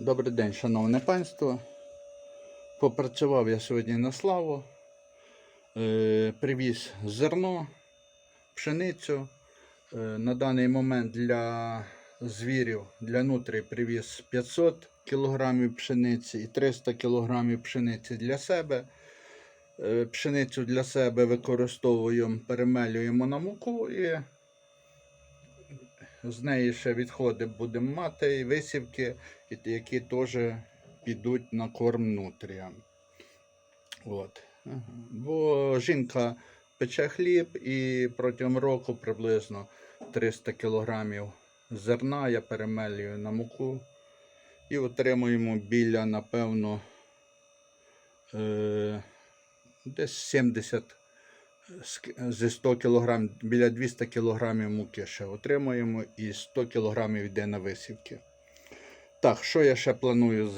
Добрий день, шановне панство. Попрацював я сьогодні на славу. Е, привіз зерно, пшеницю. Е, на даний момент для звірів, для нутрій привіз 500 кг пшениці і 300 кг пшениці для себе. Е, пшеницю для себе використовуємо, перемелюємо на муку і з неї ще відходи будемо мати, і висівки, які теж підуть на корм нутріям. От. Бо жінка пече хліб і протягом року приблизно 300 кг зерна я перемелюю на муку і отримуємо біля, напевно, е, десь 70 ск- зі 100 кг, біля 200 кг муки ще отримуємо і 100 кг йде на висівки. Так, що я ще планую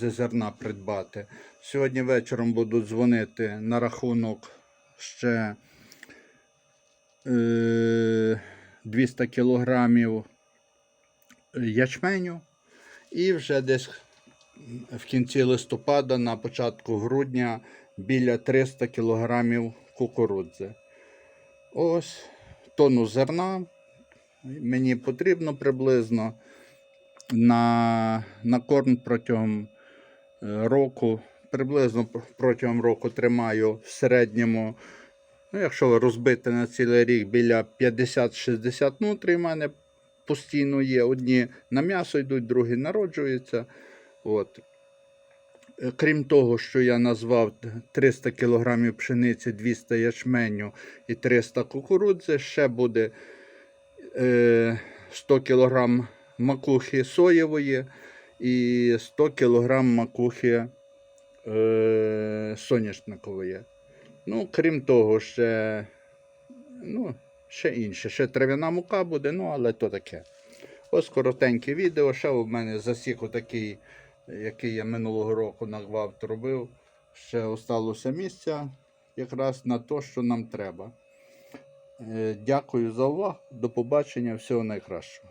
зі зерна придбати? Сьогодні вечором буду дзвонити на рахунок ще е, 200 кг ячменю. І вже десь в кінці листопада, на початку грудня, біля 300 кг кукурудзи. Ось тонну зерна. Мені потрібно приблизно на, на корм протягом е, року. Приблизно протягом року тримаю в середньому, ну, якщо розбити на цілий рік, біля 50-60 нутрій в мене постійно є. Одні на м'ясо йдуть, другі народжуються. От. Е, Крім того, що я назвав 300 кг пшениці, 200 ячменю і 300 кукурудзи, ще буде е, 100 кг макухи соєвої і 100 кг макухи е, соняшникової. Ну, крім того, ще, ну, ще інше. Ще трав'яна мука буде, ну, але то таке. Ось коротеньке відео. Ще у мене засік отакий, який я минулого року на гвалт робив. Ще осталося місця якраз на те, що нам треба. Е, Дякую за увагу. До побачення. Всього найкращого.